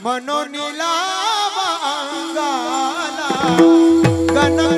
म्हणून गण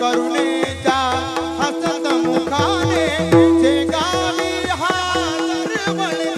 करुणेच्या हसत मुखाने जे गावी हार म्हणे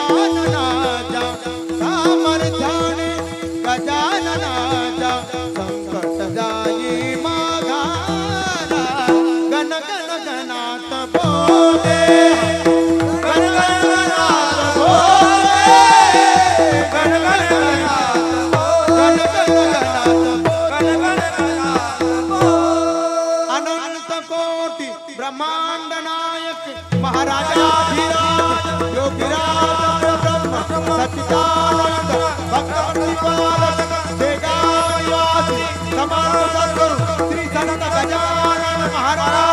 गजाननाचा सामर्थ्याने गजाननाचा संकट जाई माघाला गण गण गणात बोले गण गण गणात बोले गण गण गणात गण गण ब्रह्मांड नायक महाराजा सचिदानंद भक्त प्रतिपालक जय गायवासी समारोह श्री संत गजानन महाराज।